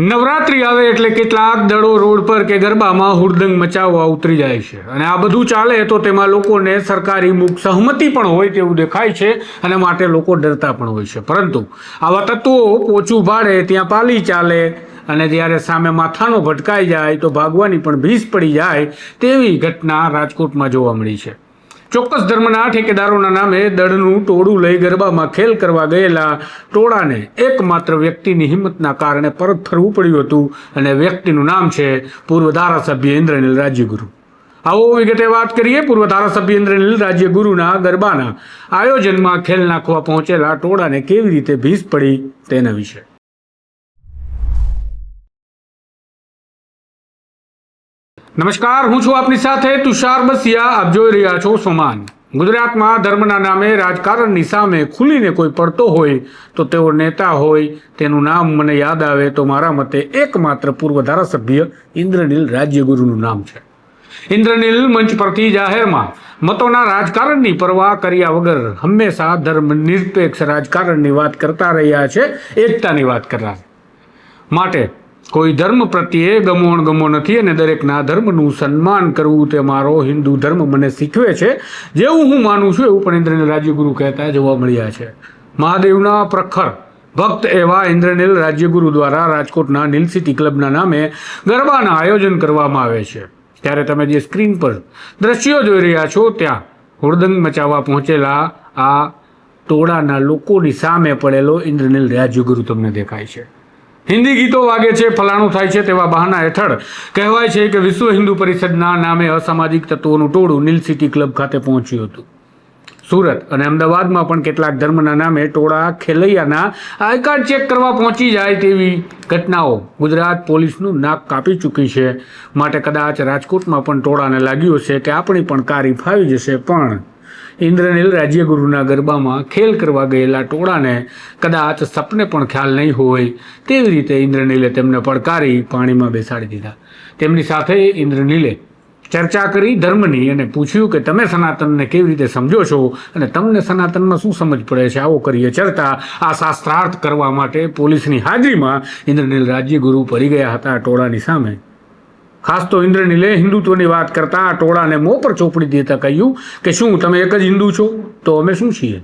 નવરાત્રી આવે એટલે કેટલાક દળો રોડ પર કે ગરબામાં હુડદંગ મચાવવા ઉતરી જાય છે. અને આ બધું ચાલે તો તેમાં લોકોને સરકારી મુખ સહમતિ પણ હોય તેવું દેખાય છે અને માટે લોકો ડરતા પણ હોય છે. પરંતુ આવા તત્વો પોચું ભાડે ત્યાં પાલી ચાલે અને જ્યારે સામે માથાનો ભટકાઈ જાય તો ભાગવાની પણ ભીસ પડી જાય તેવી ઘટના રાજકોટમાં જોવા મળી છે. ચોક્કસ ધર્મના ઠેકેદારોના નામે દળનું ટોળું લઈ ગરબામાં ખેલ કરવા ગયેલા ટોળાને એકમાત્ર વ્યક્તિની હિંમતના કારણે પરત ફરવું પડ્યું હતું અને વ્યક્તિનું નામ છે પૂર્વ ધારાસભ્ય ઇન્દ્રનીલ રાજ્યગુરુ. આવો વિગતે વાત કરીએ, પૂર્વ ધારાસભ્ય ઇન્દ્રનીલ રાજ્યગુરુના ગરબાના આયોજનમાં ખેલ નાખવા પહોંચેલા ટોળાને કેવી રીતે ભીસ પડી તેના વિશે. નમસ્કાર, હું છું આપની સાથે તુષાર બસિયા. આપ જોઈ રહ્યા છો સોમાન. ગુજરાતમાં ધર્મના નામે રાજકારણની સામે ખુલીને કોઈ પડતો હોય તો તેઓ નેતા હોય, તેનું નામ મને યાદ આવે તો મારા મતે એકમાત્ર પૂર્વ ધારાસભ્ય ઇન્દ્રનીલ રાજ્યગુરુનું નામ છે. ઇન્દ્રનીલ મંચ પરથી જાહેરમાં મતોના રાજકારણની પરવા કર્યા વગર હંમેશા ધર્મ નિરપેક્ષ રાજકારણની વાત કરતા રહ્યા છે, એકતાની વાત કરતા માટે કોઈ ધર્મ પ્રત્યે ગમોણ ગમો નથી અને દરેકના ધર્મનું સન્માન કરવું તે મારો હિન્દુ ધર્મ મને શીખવે છે. જેવું હું માનું છું એવું પણ ઇન્દ્રનીલ રાજ્યગુરુ કહેતા જોવા મળ્યા છે. મહાદેવના પ્રખર ભક્ત એવા ઇન્દ્રનીલ રાજ્યગુરુ દ્વારા રાજકોટના નીલ સિટી ક્લબના નામે ગરબાના આયોજન કરવામાં આવે છે. ત્યારે તમે જે સ્ક્રીન પર દ્રશ્યો જોઈ રહ્યા છો ત્યાં હુડદંગ મચાવવા પહોંચેલા આ ટોળાના લોકોની સામે પડેલો ઇન્દ્રનીલ રાજ્યગુરુ તમને દેખાય છે. હિન્દી ગીતો વાગે છે, ફલાણું થાય છે તેવા બહાના હેઠળ કહેવાય છે કે વિશ્વ હિન્દુ પરિષદના નામે અસામાજિક તત્વોનું ટોળું નીલ સિટી ક્લબ ખાતે પહોંચ્યું હતું. સુરત અને અમદાવાદમાં પણ કેટલાક ધર્મના નામે ટોળા ખેલૈયાના આઈ ચેક કરવા પહોંચી જાય તેવી ઘટનાઓ ગુજરાત પોલીસનું નાક કાપી ચૂકી છે. માટે કદાચ રાજકોટમાં પણ ટોળાને લાગ્યું હશે કે આપણી પણ કારી ફાવી જશે, પણ ઇન્દ્રનીલ રાજ્યગુરુના ગરબામાં ખેલ કરવા ગયેલા ટોળાને કદાચ સપને પણ ખ્યાલ નહીં હોય, તેવી રીતે ઇન્દ્રનીલે તેમને પડકારી પાણીમાં બેસાડી દીધા. તેમની સાથે ઇન્દ્રનીલે ચર્ચા કરી ધર્મની અને પૂછ્યું કે તમે સનાતનને કેવી રીતે સમજો છો અને તમને સનાતનમાં શું સમજ પડે છે? આવો કરીએ ચર્ચા. આ શાસ્ત્રાર્થ કરવા માટે પોલીસની હાજરીમાં ઇન્દ્રનીલ રાજ્યગુરુ પરી ગયા હતા ટોળાની સામે. ખાસ તો ઇન્દ્રનીલે હિન્દુત્વની વાત કરતા આ ટોળાને મોં પર ચોપડી દેતા કહ્યું કે શું તમે એક જ હિન્દુ છો? તો અમે શું છીએ?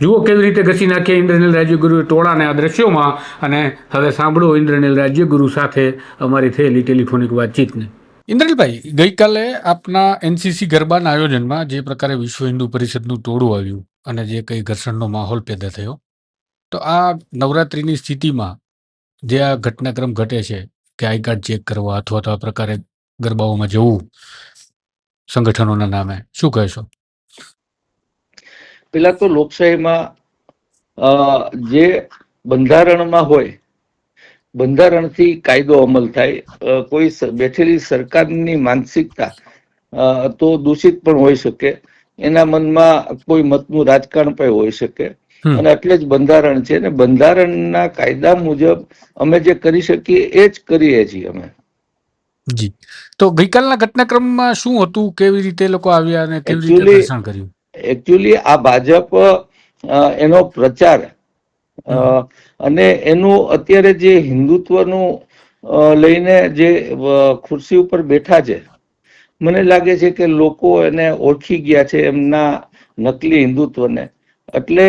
જુઓ કેવી રીતે ઘસી નાખ્યા ઇન્દ્રનીલ રાજ્યગુરુએ ટોળાને આ દ્રશ્યોમાં અને હવે સાંભળો ઇન્દ્રનીલ રાજ્યગુરુ સાથે અમારી થયેલી ટેલિફોનિક વાતચીતને. ઇન્દ્રનીલભાઈ, ગઈકાલે આપના એનસીસી ગરબાના આયોજનમાં જે પ્રકારે વિશ્વ હિન્દુ પરિષદનું ટોળું આવ્યું અને જે કંઈ ઘર્ષણનો માહોલ પેદા થયો, તો આ નવરાત્રિની સ્થિતિમાં જે આ ઘટનાક્રમ ઘટે છે કે આઈ કાર્ડ ચેક કરવા અથવા તો આ પ્રકારે ગરબાઓમાં જવું સંગઠનોના નામે. શું કહેશો? પેલા તો લોકશાહીમાં જે બંધારણમાં હોય, બંધારણથી કાયદો અમલ થાય કોઈ બેઠેલી સરકારની માનસિકતા તો દૂષિત પણ હોઈ શકે. એના મનમાં કોઈ મતનું રાજકારણ પણ હોઈ શકે. અને એટલે જ બંધારણ છે ને બંધારણના કાયદા મુજબ અમે જે કરી શકીએ એ જ કરીએ છીએ અમે. જી. તો ગઈકાલના ઘટનાક્રમમાં શું હતું? કેવી રીતે લોકો આવ્યા અને કેવી રીતે Actually- કર્યું? એકચ્યુઅલી આ ભાજપ એનો પ્રચાર અને એનું અત્યારે જે હિન્દુત્વનું લઈને જે ખુરશી ઉપર બેઠા છે મને લાગે છે કે લોકો એને ઓળખી ગયા છે એમના નકલી હિન્દુત્વને. એટલે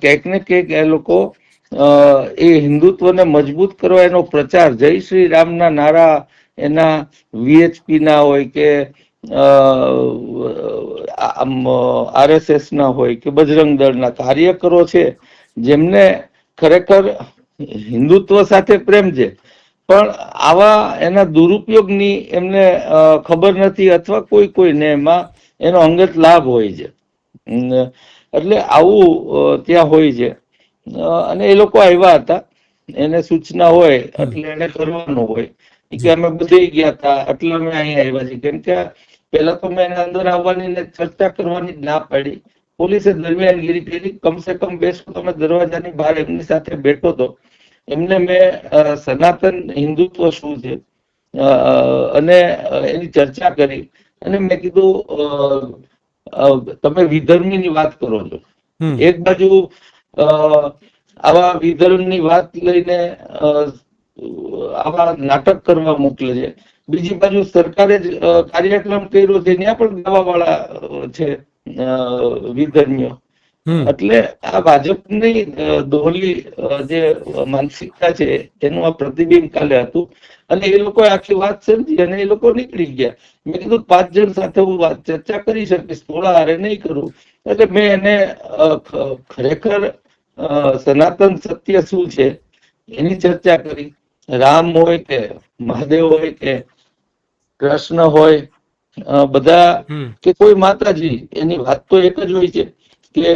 ક્યાંક ને ક્યાંક એ લોકો એ હિન્દુત્વને મજબૂત કરવા એનો પ્રચાર જય શ્રી રામના નારા એના વીએચપી ના હોય કે આરએસએસ ના હોય કે બજરંગ દળના કાર્યકરો છે, જેમને ખરેખર હિન્દુત્વ સાથે પ્રેમ છે. પણ આવા એના દુરુપયોગની એમને ખબર નથી અથવા કોઈ કોઈને એમાં એનો અંગત લાભ હોય છે. એટલે આવું ત્યાં હોય છે. અને એ લોકો આવ્યા હતા. એને સૂચના હોય એટલે એને કરવાનું હોય. કે અમે બધે ગયા હતા એટલે અમે અહીંયા આવ્યા છીએ. કેમ કે પેલા તો મેં એના અંદર આવવાની ને ચર્ચા કરવાની જ ના પાડી. પોલીસે દરમિયાનગીરી કરી કમસે કમ બેસો તમે દરવાજાની બહાર એમની સાથે બેઠો તો એમને મેં સનાતન હિન્દુત્વ શું છે? અને એની ચર્ચા કરી. અને મેં કીધું તમે વિધર્મીની વાત કરો છો. એક બાજુ આવા વિધર્મની વાત લઈને આવા નાટક કરવા મોકલે છે. બીજી બાજુ સરકારે જ કાર્યક્રમ કર્યો છે ત્યાં પણ ગાવા વાળા છે વિધર્મીઓ. એટલે આ ભાજપની દોહલી જે માનસિકતા છે એનું આ પ્રતિબિંબ કાલે હતું. અને એ લોકો આખી વાત સમજી અને એ લોકો નીકળી ગયા. મેં કીધું પાંચ જણ સાથે હું વાત ચર્ચા કરી શકીશ થોડા હારે નહીં કરું. એટલે મેં એને ખરેખર સનાતન સત્ય શું છે એની ચર્ચા કરી. રામ હોય કે મહાદેવ હોય કે કૃષ્ણ હોય બધા કે કોઈ માતાજી એની વાત તો એક જ હોય છે કે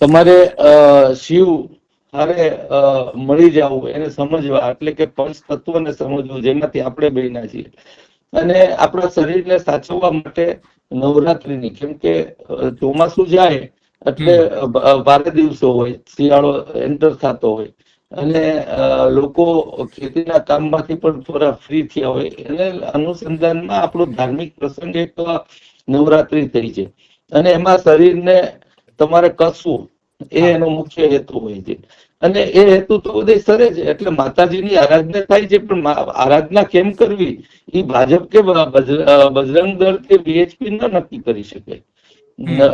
તમારે શિવ હારે મળી જવું એને સમજવા એટલે કે પંચ તત્વને સમજવું જેમાંથી આપણે બન્યા છીએ. અને આપણા શરીરને સાચવવા માટે નવરાત્રીની કેમ કે ચોમાસું જાય એટલે ભારે દિવસો હોય શિયાળો એન્ટર થતો હોય. અને લોકો ખેતીના કામમાંથી પણ થોડા ફ્રી થયા હોય એને અનુસંધાનમાં આપણો ધાર્મિક પ્રસંગ એક નવરાત્રી થઈ છે. અને એમાં શરીરને તમારે કસવું એ એનો મુખ્ય હેતુ હોય છે. અને એ હેતુ તો ઉદય સરે છે એટલે માતાજીની આરાધના થાય છે પણ આરાધના કેમ કરવી? એ ભાજપ કે બજરંગ દળ કે બીએચપી ન નક્કી કરી શકે.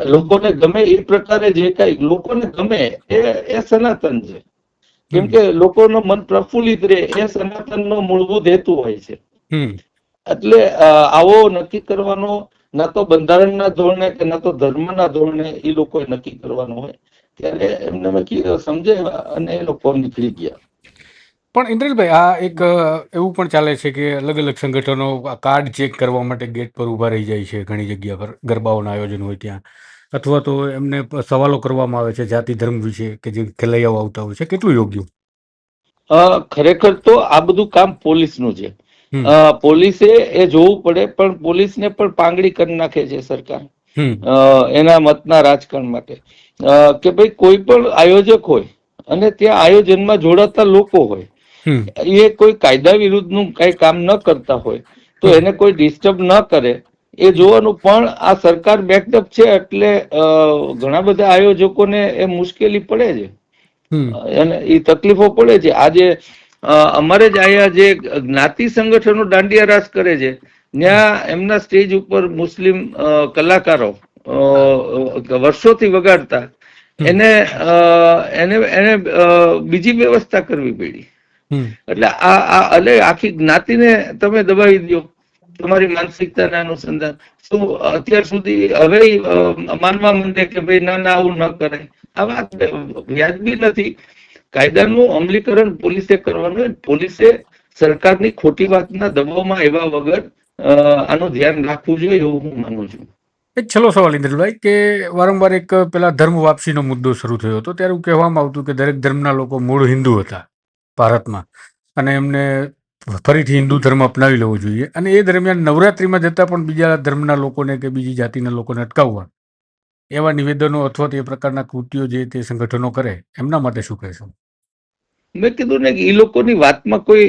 લોકોને ગમે એ પ્રકારે જે કઈ લોકોને ગમે એ એ સનાતન છે. કેમ કે લોકોનો મન પ્રફુલ્લિત રહે એ સનાતનનો મૂળભૂત હેતુ હોય છે. એટલે આવો નક્કી કરવાનો ના તો બંધારણના ધોરણે કે ના તો ધર્મના ધોરણે એ લોકોએ નક્કી કરવાનો હોય. ત્યારે એમને મેં કીધું સમજાવ્યા અને એ લોકો નીકળી ગયા. પણ ઇન્દ્રિલભાઈ આ એક એવું પણ ચાલે છે કે અલગ અલગ સંગઠનો આ કાર્ડ ચેક કરવા માટે ગેટ પર ઊભા રહી જાય છે ઘણી જગ્યા પર ગરબાઓના આયોજન હોય ત્યાં. અથવા તો એમને સવાલો કરવામાં આવે છે જાતિ ધર્મ વિશે કે જે ખેલૈયાઓ આવતા હોય છે કેટલું યોગ્ય? અ, ખરેખર તો આ બધું કામ પોલીસનું છે. પોલીસે એ જોવું પડે પણ પોલીસને પણ પાંગડી કરી નાખે છે સરકાર. એના મતના રાજકારણ માટે. કે ભાઈ કોઈ પણ આયોજક હોય અને ત્યાં આયોજનમાં જોડાતા લોકો હોય એ કોઈ કાયદા વિરુદ્ધનું કઈ કામ ન કરતા હોય તો એને કોઈ ડિસ્ટર્બ ન કરે. એ જોવાનું પણ આ સરકાર બેકઅપ છે એટલે ઘણા બધા આયોજકોને એ મુશ્કેલી પડે છે. અને એ તકલીફો પડે છે. આજે અમારે જ અહીંયા જે જ્ઞાતિ સંગઠનો દાંડિયા રાસ કરે છે ત્યાં એમના સ્ટેજ ઉપર મુસ્લિમ કલાકારો વર્ષોથી વગાડતા. એને એને એને બીજી વ્યવસ્થા કરવી પડી. એટલે આ આ એટલે આખી જ્ઞાતિને તમે દબાવી દો તમારી માનસિકતાના અનુસંધાન. શું અત્યાર સુધી હવે માનવા માંડે કે ભાઈ ના ના આવું ન કરાય. આ વાત વ્યાજબી નથી. કાયદાનું અમલીકરણ પોલીસે કરવાનું. પોલીસે સરકારની ખોટી વાતના દબાવમાં એવા વગર આનું ધ્યાન રાખવું જોઈએ એવું હું માનું છું. એક છેલ્લો સવાલ ઇન્દ્રભાઈ કે વારંવાર એક પેલા ધર્મ વાપસીનો મુદ્દો શરૂ થયો હતો, ત્યારે કહેવામાં આવતું કે દરેક ધર્મના લોકો મૂળ હિન્દુ હતા ભારતમાં, અને એમને ફરીથી હિન્દુ ધર્મ અપનાવી લેવો જોઈએ. અને એ દરમિયાન નવરાત્રિમાં જતા પણ બીજા ધર્મના લોકોને કે બીજી જાતિના લોકોને અટકાવવા, એવા નિવેદનો અથવા તો પ્રકારના કૃત્યો જે તે સંગઠનો કરે, એમના માટે શું કહેશો? મેં કીધું ને કે એ લોકોની વાતમાં કોઈ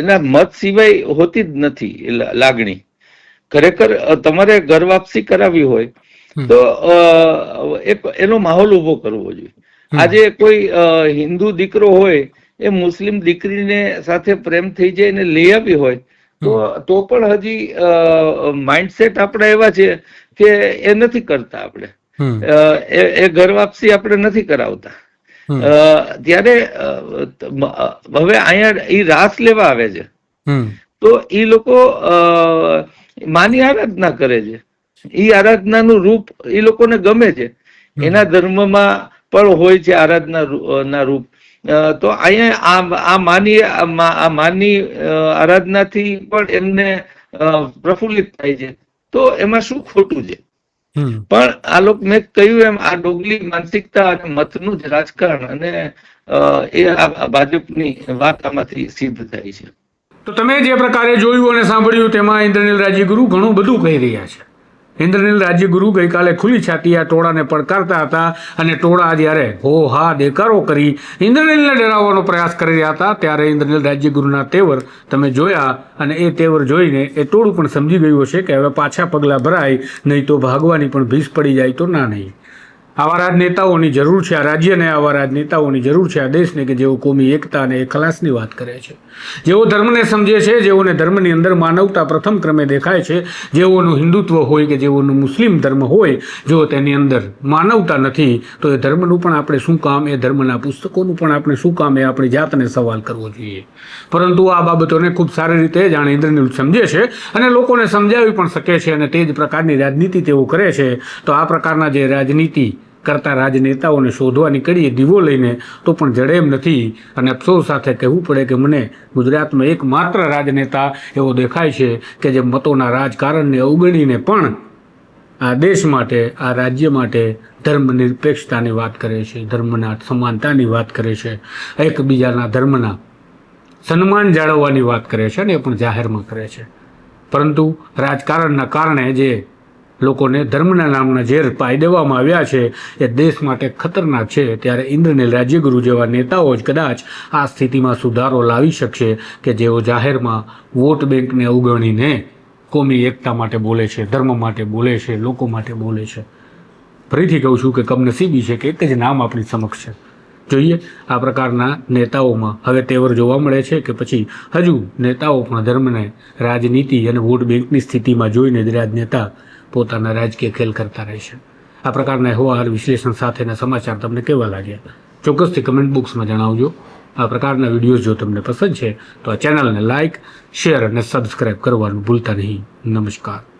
એના મત સિવાય હોતી જ નથી લાગણી. ખરેખર તમારે ઘર વાપસી કરાવી હોય તો એક એનો માહોલ ઊભો કરવો જોઈએ. આજે કોઈ હિન્દુ દીકરો હોય એ મુસ્લિમ દીકરીને સાથે પ્રેમ થઈ જાય એને લઈ આવી હોય તો તો પણ હજી માઇન્ડસેટ આપણા એવા છે કે એ નથી કરતા આપણે. એ ઘર વાપસી આપણે નથી કરાવતા. ત્યારે હવે અહીંયા ઈ રાસ લેવા આવે છે. તો એ લોકો માની આરાધના કરે છે. એ આરાધનાનું રૂપ એ લોકોને ગમે છે. એના ધર્મમાં પણ હોય છે આરાધના ના રૂપ. તો અહીંયા આ માની આ માની આરાધનાથી પણ એમને પ્રફુલ્લિત થાય છે. તો એમાં શું ખોટું છે? પણ આ લોકો મેં કહ્યું એમ આ ડોગલી માનસિકતા અને મતનું જ રાજકારણ અને એ આ ભાજપની વાત આમાંથી સિદ્ધ થાય છે. તો તમે જે પ્રકારે જોયું અને સાંભળ્યું તેમાં ઇન્દ્રનીલ રાજ્યગુરુ ઘણું બધું કહી રહ્યા છે. ઇન્દ્રનીલ રાજ્યગુરુ ગઈકાલે ખુલ્લી છાતી આ ટોળાને પડકારતા હતા અને ટોળા જ્યારે હો હા દેકારો કરી ઇન્દ્રનીલને ડરાવવાનો પ્રયાસ કરી રહ્યા હતા, ત્યારે ઇન્દ્રનીલ રાજ્યગુરુના તેવર તમે જોયા અને એ તેવર જોઈને એ ટોળું પણ સમજી ગયું હશે કે હવે પાછા પગલાં ભરાય, નહીં તો ભાગવાની પણ ભીસ પડી જાય તો ના નહીં. આવા રાજનેતાઓની જરૂર છે, આ રાજ્યને આવા રાજનેતાઓની જરૂર છે, આ દેશને કે જેઓ કોમી એકતા અને ખલાસની વાત કરે છે. જેઓ ધર્મને સમજે છે, જેઓને ધર્મની અંદર માનવતા પ્રથમ ક્રમે દેખાય છે, જેઓનું હિન્દુત્વ હોય કે જેઓનું મુસ્લિમ ધર્મ હોય, જો તેની અંદર માનવતા નથી, તો એ ધર્મનું પણ આપણે શું કામ, એ ધર્મના પુસ્તકોનું પણ આપણે શું કામ, એ આપણી જાતને સવાલ કરવો જોઈએ. પરંતુ આ બાબતોને ખૂબ સારી રીતે જાણે ઇન્દ્રનીલ સમજે છે અને લોકોને સમજાવી પણ શકે છે અને તે જ પ્રકારની રાજનીતિ તેઓ કરે છે, તો આ પ્રકારના જે રાજનીતિ કરતા રાજનેતાઓને શોધવા નીકળીએ દીવો લઈને તો પણ જડે એમ નથી. અને અફસોસ સાથે કહેવું પડે કે મને ગુજરાતમાં એકમાત્ર રાજનેતા એવો દેખાય છે કે જે મતોના રાજકારણને અવગણીને પણ આ દેશ માટે, આ રાજ્ય માટે ધર્મનિરપેક્ષતાની વાત કરે છે, ધર્મના સમાનતાની વાત કરે છે, એકબીજાના ધર્મના સન્માન જાળવવાની વાત કરે છે અને એ પણ જાહેરમાં કરે છે. પરંતુ રાજકારણના કારણે જે લોકોને ધર્મના નામના ઝેર પાઈ દેવામાં આવ્યા છે. એ દેશ માટે ખતરનાક છે. ત્યારે ઇન્દ્રનીલ રાજ્યગુરુ જેવા નેતાઓ જ કદાચ આ સ્થિતિમાં સુધારો લાવી શકશે કે જેઓ જાહેરમાં વોટ બેંકને અવગણીને કોમી એકતા માટે બોલે છે, ધર્મ માટે બોલે છે, લોકો માટે બોલે છે. ફરીથી કહું છું કે કમનસીબી છે કે એક જ નામ આપણી સમક્ષ છે. જોઈએ આ પ્રકારના નેતાઓમાં હવે તેવર જોવા મળે છે કે પછી હજુ નેતાઓ પણ ધર્મને, રાજનીતિ અને વોટ બેંકની સ્થિતિમાં જોઈને જ રાજનેતા પોતાના રાજકીય ખેલ કરતા રહેશે આ પ્રકારના અહેવાલ વિશ્લેષણ સાથેના સમાચાર તમને કેવા લાગ્યા? ચોક્કસથી કમેન્ટ બોક્સમાં જણાવજો. આ પ્રકારના વિડીયોઝ જો તમને પસંદ છે, તો આ ચેનલને લાઇક શેર અને સબસ્ક્રાઈબ કરવાનું ભૂલતા નહીં. નમસ્કાર.